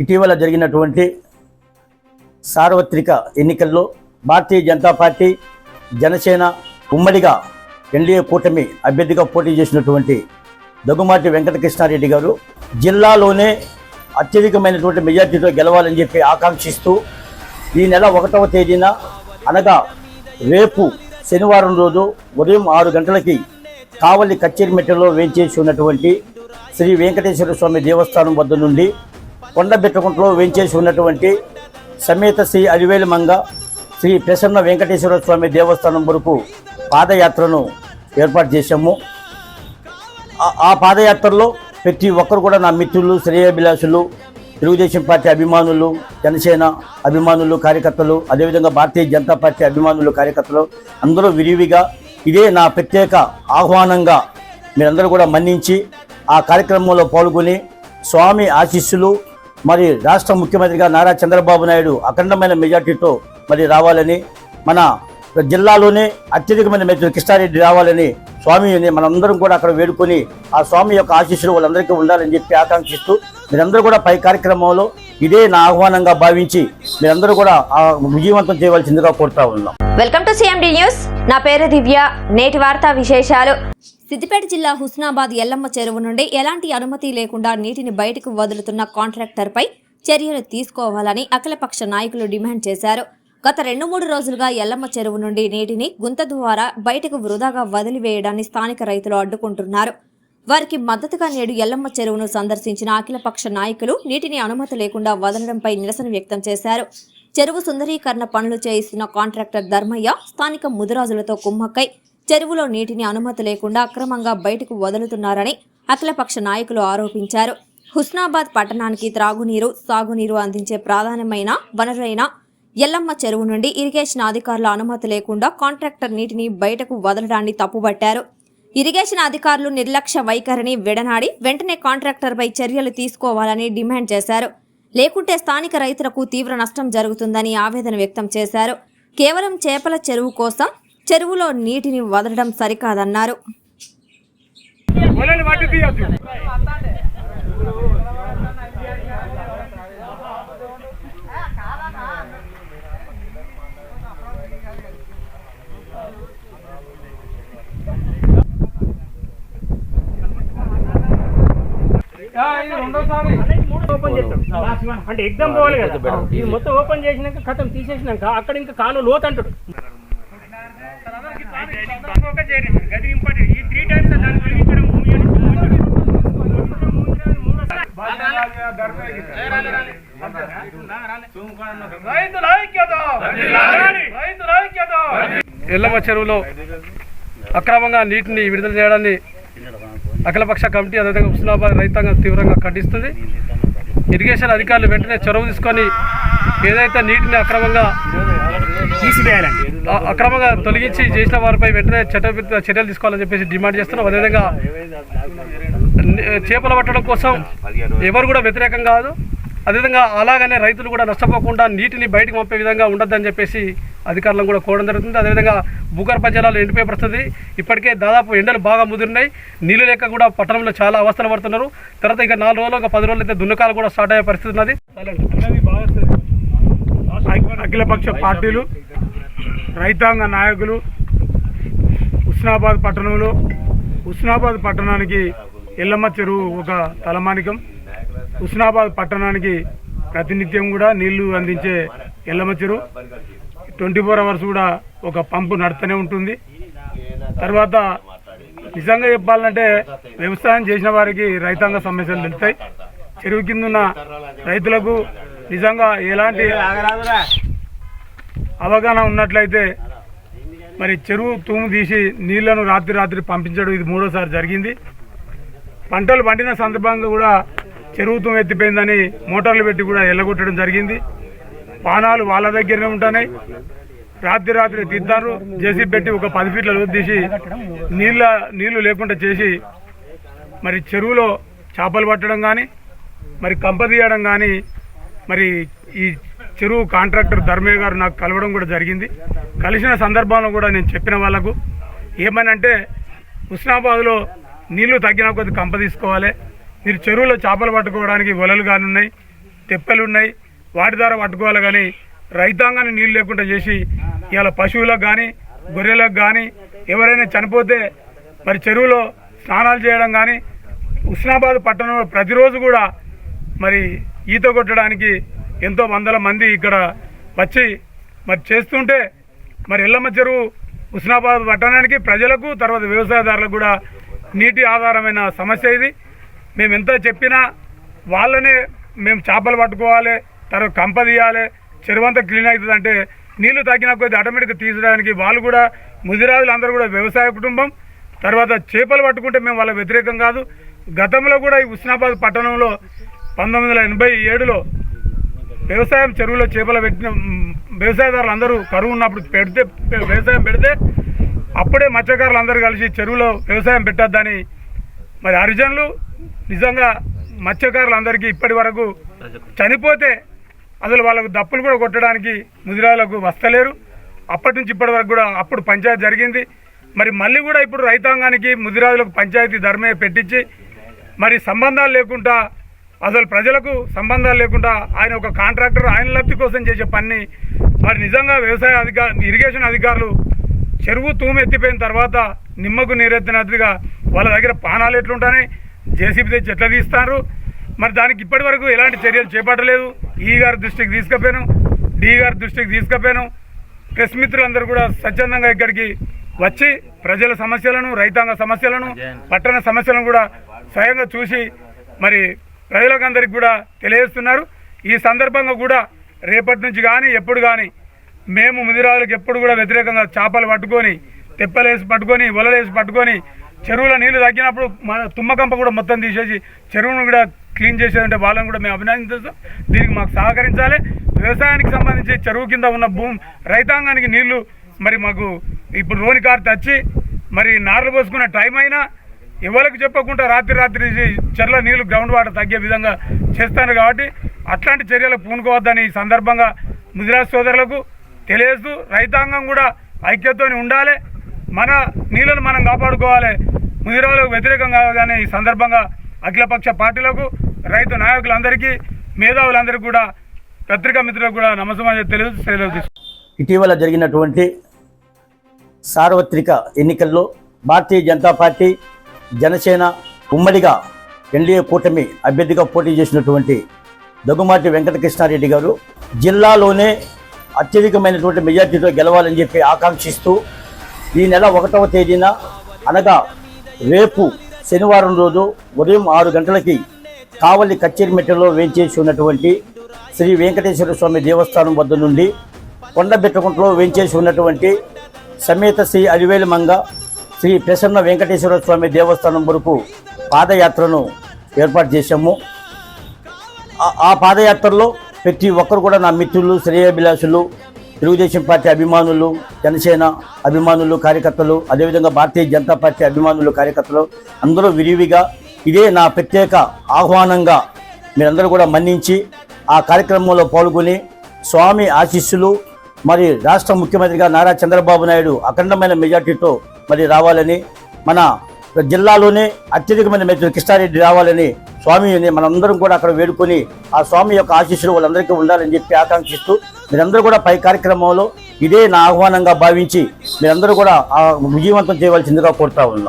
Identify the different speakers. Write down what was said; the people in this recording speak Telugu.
Speaker 1: ఇటీవల జరిగినటువంటి సార్వత్రిక ఎన్నికల్లో భారతీయ జనతా పార్టీ జనసేన ఉమ్మడిగా ఎన్డీఏ కూటమి అభ్యర్థిగా పోటీ చేసినటువంటి దగ్గుమాటి వెంకటకృష్ణారెడ్డి గారు జిల్లాలోనే అత్యధికమైనటువంటి మెజార్టీతో గెలవాలని చెప్పి ఆకాంక్షిస్తూ ఈ నెల ఒకటవ తేదీన అనగా రేపు శనివారం రోజు ఉదయం ఆరు గంటలకి కావలి కచ్చేరిమెట్టలో వేంచేసి ఉన్నటువంటి శ్రీ వెంకటేశ్వర స్వామి దేవస్థానం వద్ద నుండి కొండబెట్టకుంటలో వేంచేసి ఉన్నటువంటి సమేత శ్రీ అలివేలు మంగ శ్రీ ప్రసన్న వెంకటేశ్వర స్వామి దేవస్థానం వరకు పాదయాత్రను ఏర్పాటు చేశాము. ఆ- పాదయాత్రలో ప్రతి ఒక్కరు కూడా నా మిత్రులు శ్రేయాభిలాషులు తెలుగుదేశం పార్టీ అభిమానులు జనసేన అభిమానులు కార్యకర్తలు అదేవిధంగా భారతీయ జనతా పార్టీ అభిమానులు కార్యకర్తలు అందరూ విరివిగా ఇదే నా ప్రత్యేక ఆహ్వానంగా మీరందరూ కూడా మన్నించి ఆ కార్యక్రమంలో పాల్గొని స్వామి ఆశీస్సులు మరి రాష్ట్ర ముఖ్యమంత్రిగా నారా చంద్రబాబు నాయుడు అఖండమైన మెజార్టీతో మరి రావాలని మన జిల్లాలోనే అత్యధికమైన మెజార్టీ కృష్ణారెడ్డి రావాలని స్వామిని మనందరం కూడా అక్కడ వేడుకొని ఆ స్వామి యొక్క ఆశీస్సులు వాళ్ళందరికీ ఉండాలని చెప్పి ఆకాంక్షిస్తూ మీరందరూ కూడా పై కార్యక్రమంలో ఇదే నా ఆహ్వానంగా భావించి మీరందరూ కూడా ఆ విజయవంతం చేయవలసిందిగా కోరుతా ఉన్నాం.
Speaker 2: వెల్కమ్ టు సిఎండి న్యూస్ నా పేరు దివ్య. నేటి వార్తా విశేషాలు.
Speaker 3: సిద్దిపేట జిల్లా హుస్నాబాద్ ఎల్లమ్మ చెరువు నుండి ఎలాంటి అనుమతి లేకుండా నీటిని బయటకు వదులుతున్న కాంట్రాక్టర్పై చర్యలు తీసుకోవాలని అఖిలపక్ష నాయకులు డిమాండ్ చేశారు. గత రెండు మూడు రోజులుగా ఎల్లమ్మ చెరువు నుండి నీటిని గుంత ద్వారా బయటకు వృధాగా వదిలివేయడాన్ని స్థానిక రైతులు అడ్డుకుంటున్నారు. వారికి మద్దతుగా నేడు ఎల్లమ్మ చెరువును సందర్శించిన అఖిలపక్ష నాయకులు నీటిని అనుమతి లేకుండా వదలడంపై నిరసన వ్యక్తం చేశారు. చెరువు సుందరీకరణ పనులు చేయిస్తున్న కాంట్రాక్టర్ ధర్మయ్య స్థానిక ముదిరాజులతో కుమ్మక్కై చెరువులో నీటిని అనుమతి లేకుండా అక్రమంగా బయటకు వదులుతున్నారని అఖిలపక్ష నాయకులు ఆరోపించారు. హుస్నాబాద్ పట్టణానికి త్రాగునీరు సాగునీరు అందించే ప్రధానమైన వనరైన ఎల్లమ్మ చెరువు నుండి ఇరిగేషన్ అధికారుల అనుమతి లేకుండా కాంట్రాక్టర్ నీటిని బయటకు వదలడాన్ని తప్పుబట్టారు. ఇరిగేషన్ అధికారులు నిర్లక్ష్య వైఖరిని విడనాడి వెంటనే కాంట్రాక్టర్పై చర్యలు తీసుకోవాలని డిమాండ్ చేశారు. లేకుంటే స్థానిక రైతులకు తీవ్ర నష్టం జరుగుతుందని ఆవేదన వ్యక్తం చేశారు. కేవలం చేపల చెరువు కోసం చెరువులో నీటిని వదలడం సరికాదన్నారు.
Speaker 4: అంటే ఎగ్జామ్ పోవాలి కదా. ఇది మొత్తం ఓపెన్ చేసినాక కథం తీసేసినాక అక్కడ ఇంకా కాలు లోతు అంటాడు గది ఇంపార్టెంట్. ఈ త్రీ టైమ్స్ దాన్ని వెలిగించడం ఎల్లమ్మ చెరువులో అక్రమంగా నీటిని విడుదల చేయడాన్ని అఖిలపక్ష కమిటీ అదేవిధంగా హుస్నాబాద్ రైతాంగం తీవ్రంగా ఖండిస్తుంది. ఇరిగేషన్ అధికారులు వెంటనే చొరవ తీసుకొని ఏదైతే నీటిని అక్రమంగా తీసివేయాలండి. అక్రమంగా తొలగించి చేసిన వారిపై వెంటనే చట్ట చర్యలు తీసుకోవాలని చెప్పేసి డిమాండ్ చేస్తున్నాం అదేవిధంగా చేపలు పట్టడం కోసం ఎవరు కూడా వ్యతిరేకం కాదు. అదేవిధంగా అలాగనే రైతులు కూడా నష్టపోకుండా నీటిని బయటకు పంపే విధంగా ఉండద్దని చెప్పేసి అధికారులను కూడా కోరడం జరుగుతుంది. అదేవిధంగా భూగర్భ జలాలు ఎండిపోయే పడుతుంది ఇప్పటికే దాదాపు ఎండలు బాగా ముదిరినాయి. నీళ్ళు లేక కూడా పట్టణంలో చాలా అవస్థలు పడుతున్నారు. తర్వాత ఇక నాలుగు రోజులు ఒక పది రోజులు అయితే దున్నకాలు కూడా స్టార్ట్ అయ్యే పరిస్థితి ఉన్నది.
Speaker 5: అఖిలపక్ష పార్టీలు రైతాంగ నాయకులు హుస్నాబాద్ పట్టణంలో హుస్నాబాద్ పట్టణానికి ఎల్లమ్మ చెరువు ఒక తలమానికం. హుస్నాబాద్ పట్టణానికి ప్రతినిత్యం కూడా నీళ్ళు అందించే ఎల్లమ్మ చెరువు. ట్వంటీ ఫోర్ అవర్స్ కూడా ఒక పంపు నడుతూనే ఉంటుంది. తర్వాత నిజంగా చెప్పాలంటే వ్యవసాయం చేసిన వారికి రైతాంగ సమస్యలు తెలుస్తాయి. చెరువు కింద ఉన్న రైతులకు నిజంగా ఎలాంటి అవగాహన ఉన్నట్లయితే మరి చెరువు తూము తీసి నీళ్ళను రాత్రి రాత్రి పంపించడం ఇది మూడోసారి జరిగింది. పంటలు పండిన సందర్భంగా కూడా చెరువు తూము ఎత్తిపోయిందని మోటార్లు పెట్టి కూడా ఎల్లగొట్టడం జరిగింది. పానాలు వాళ్ళ దగ్గరనే ఉంటున్నాయి. రాత్రి రాత్రి తిద్దారు జేసీ పెట్టి ఒక పది ఫీట్ల లోతు తీసి నీళ్ళ నీళ్ళు లేకుండా చేసి మరి చెరువులో చేపలు పట్టడం కానీ మరి కంప తీయడం కానీ మరి ఈ చెరువు కాంట్రాక్టర్ ధర్మయ్య గారు నాకు కలవడం కూడా జరిగింది. కలిసిన సందర్భంలో కూడా నేను చెప్పిన వాళ్ళకు ఏమనంటే హుస్నాబాద్లో నీళ్ళు తగ్గిన కొద్ది కంప తీసుకోవాలి. మీరు చెరువులో చేపలు పట్టుకోవడానికి వలలు కానున్నాయి తెప్పలు ఉన్నాయి. వాటి ద్వారా పట్టుకోవాలి కానీ రైతాంగాన్ని నీళ్ళు లేకుండా చేసి ఇవాళ పశువులకు కానీ గొర్రెలకు కానీ ఎవరైనా చనిపోతే మరి చెరువులో స్నానాలు చేయడం కానీ ఉస్నాబాద్ పట్టణంలో ప్రతిరోజు కూడా మరి ఈత కొట్టడానికి ఎంతో వందల మంది ఇక్కడ వచ్చి మరి చేస్తుంటే మరి ఎల్లమ్మ చెరువు ఉస్నాబాద్ పట్టణానికి ప్రజలకు తర్వాత వ్యవసాయదారులకు కూడా నీటి ఆధారమైన సమస్య ఇది. మేము ఎంత చెప్పినా వాళ్ళనే మేము చేపలు పట్టుకోవాలి తర్వాత కంప తీయాలి చెరువు అంతా క్లీన్ అవుతుంది అంటే నీళ్ళు తగ్గిన కొద్ది ఆటోమేటిక్గా తీసడానికి వాళ్ళు కూడా ముదిరాజులు అందరూ కూడా వ్యవసాయ కుటుంబం తర్వాత చేపలు పట్టుకుంటే మేము వాళ్ళ వ్యతిరేకం కాదు. గతంలో కూడా ఈ ఉస్నాబాద్ పట్టణంలో పంతొమ్మిది వందల ఎనభై ఏడులో వ్యవసాయం చెరువులో చేపలు పెట్టిన వ్యవసాయదారులు అందరూ కరువు ఉన్నప్పుడు పెడితే వ్యవసాయం పెడితే అప్పుడే మత్స్యకారులు అందరూ కలిసి చెరువులో వ్యవసాయం పెట్టొద్దని. మరి హరిజనులు నిజంగా మత్స్యకారులందరికీ ఇప్పటి వరకు చనిపోతే అసలు వాళ్ళకు దప్పులు కూడా కొట్టడానికి ముదిరాలకు వస్తలేరు. అప్పటి నుంచి ఇప్పటి వరకు కూడా అప్పుడు పంచాయతీ జరిగింది. మరి మళ్ళీ కూడా ఇప్పుడు రైతాంగానికి ముదిరాజులకు పంచాయతీ ధర్మే పెట్టించి మరి సంబంధాలు లేకుండా అసలు ప్రజలకు సంబంధాలు లేకుండా ఆయన ఒక కాంట్రాక్టర్ ఆయన లబ్ధి కోసం చేసే పని మరి నిజంగా వ్యవసాయ అధికార ఇరిగేషన్ అధికారులు చెరువు తూము ఎత్తిపోయిన తర్వాత నిమ్మకు నీరెత్తినట్టుగా వాళ్ళ దగ్గర పానాలు ఎట్లుంటాయి జేసీబీ తెచ్చి ఎట్లా తీస్తారు. మరి దానికి ఇప్పటి వరకు ఎలాంటి చర్యలు చేపట్టలేదు. ఈ గారి దృష్టికి తీసుకుపోయాను. డి గారి దృష్టికి తీసుకుపోయాను. ప్రెస్ మిత్రులందరూ కూడా స్వచ్ఛందంగా ఇక్కడికి వచ్చి ప్రజల సమస్యలను రైతాంగ సమస్యలను పట్టణ సమస్యలను కూడా స్వయంగా చూసి మరి ప్రజలకందరికి కూడా తెలియజేస్తున్నారు. ఈ సందర్భంగా కూడా రేపటి నుంచి కానీ ఎప్పుడు కానీ మేము ముదిరాజులకు ఎప్పుడు కూడా వ్యతిరేకంగా చేపలు పట్టుకొని తెప్పలేసి పట్టుకొని వలలేసి పట్టుకొని చెరువుల నీళ్ళు తగ్గినప్పుడు మన తుమ్మకంప కూడా మొత్తం తీసేసి చెరువును కూడా క్లీన్ చేసేదంటే వాళ్ళని కూడా మేము అభినందిస్తాం దీనికి మాకు సహకరించాలి. వ్యవసాయానికి సంబంధించి చెరువు కింద ఉన్న భూమి రైతాంగానికి నీళ్ళు మరి మాకు ఇప్పుడు రోని కారు తెచ్చి మరి నార్లు పోసుకునే టైం అయినా ఎవరికి చెప్పకుండా రాత్రి రాత్రి చెర్ల నీళ్ళు గ్రౌండ్ వాటర్ తగ్గే విధంగా చేస్తాను కాబట్టి అట్లాంటి చర్యలకు పూనుకోవద్దని ఈ సందర్భంగా ముదిరాజ్ సోదరులకు తెలియజేస్తూ రైతాంగం కూడా ఐక్యతతో ఉండాలి. మన నీళ్ళను మనం కాపాడుకోవాలి. ముదిరాలకు వ్యతిరేకం కాదని ఈ సందర్భంగా అఖిలపక్ష పార్టీలకు రైతు నాయకులందరికీ మేధావులందరికీ కూడా పత్రికా మిత్రులకు కూడా నమస్కారం తెలియదు సెలవు
Speaker 1: ఇటీవల జరిగినటువంటి సార్వత్రిక ఎన్నికల్లో భారతీయ జనతా పార్టీ జనసేన ఉమ్మడిగా ఎన్డీఏ కూటమి అభ్యర్థిగా పోటీ చేసినటువంటి దగ్గుమాటి వెంకటకృష్ణారెడ్డి గారు జిల్లాలోనే అత్యధికమైనటువంటి మెజార్టీతో గెలవాలని చెప్పి ఆకాంక్షిస్తూ ఈ నెల ఒకటవ తేదీన అనగా రేపు శనివారం రోజు ఉదయం ఆరు గంటలకి కావలి కచ్చేరిమెట్టలో వేంచేసి ఉన్నటువంటి శ్రీ వెంకటేశ్వర స్వామి దేవస్థానం వద్ద నుండి కొండబెట్టకుంటలో వేంచేసి ఉన్నటువంటి సమేత శ్రీ అలివేలు మంగ శ్రీ ప్రసన్న వెంకటేశ్వర స్వామి దేవస్థానం వరకు పాదయాత్రను ఏర్పాటు చేశాము. ఆ- పాదయాత్రలో ప్రతి ఒక్కరు కూడా నా మిత్రులు శ్రేయాభిలాషులు తెలుగుదేశం పార్టీ అభిమానులు జనసేన అభిమానులు కార్యకర్తలు అదేవిధంగా భారతీయ జనతా పార్టీ అభిమానులు కార్యకర్తలు అందరూ విరివిగా ఇదే నా ప్రత్యేక ఆహ్వానంగా మీరందరూ కూడా మన్నించి ఆ కార్యక్రమంలో పాల్గొని స్వామి ఆశీస్సులు మరి రాష్ట్ర ముఖ్యమంత్రిగా నారా చంద్రబాబు నాయుడు అఖండమైన మెజార్టీతో మరి రావాలని మన జిల్లాలోనే అత్యధికమైన మెజార్టీ కృష్ణారెడ్డి రావాలని స్వామిని మనందరం కూడా అక్కడ వేడుకొని ఆ స్వామి యొక్క ఆశీస్సులు వాళ్ళందరికీ ఉండాలని చెప్పి ఆకాంక్షిస్తూ మీరందరూ కూడా పై కార్యక్రమంలో ఇదే నా ఆహ్వానంగా భావించి మీరందరూ కూడా ఆ విజయవంతం చేయవలసిందిగా కోరుతా ఉన్నాం.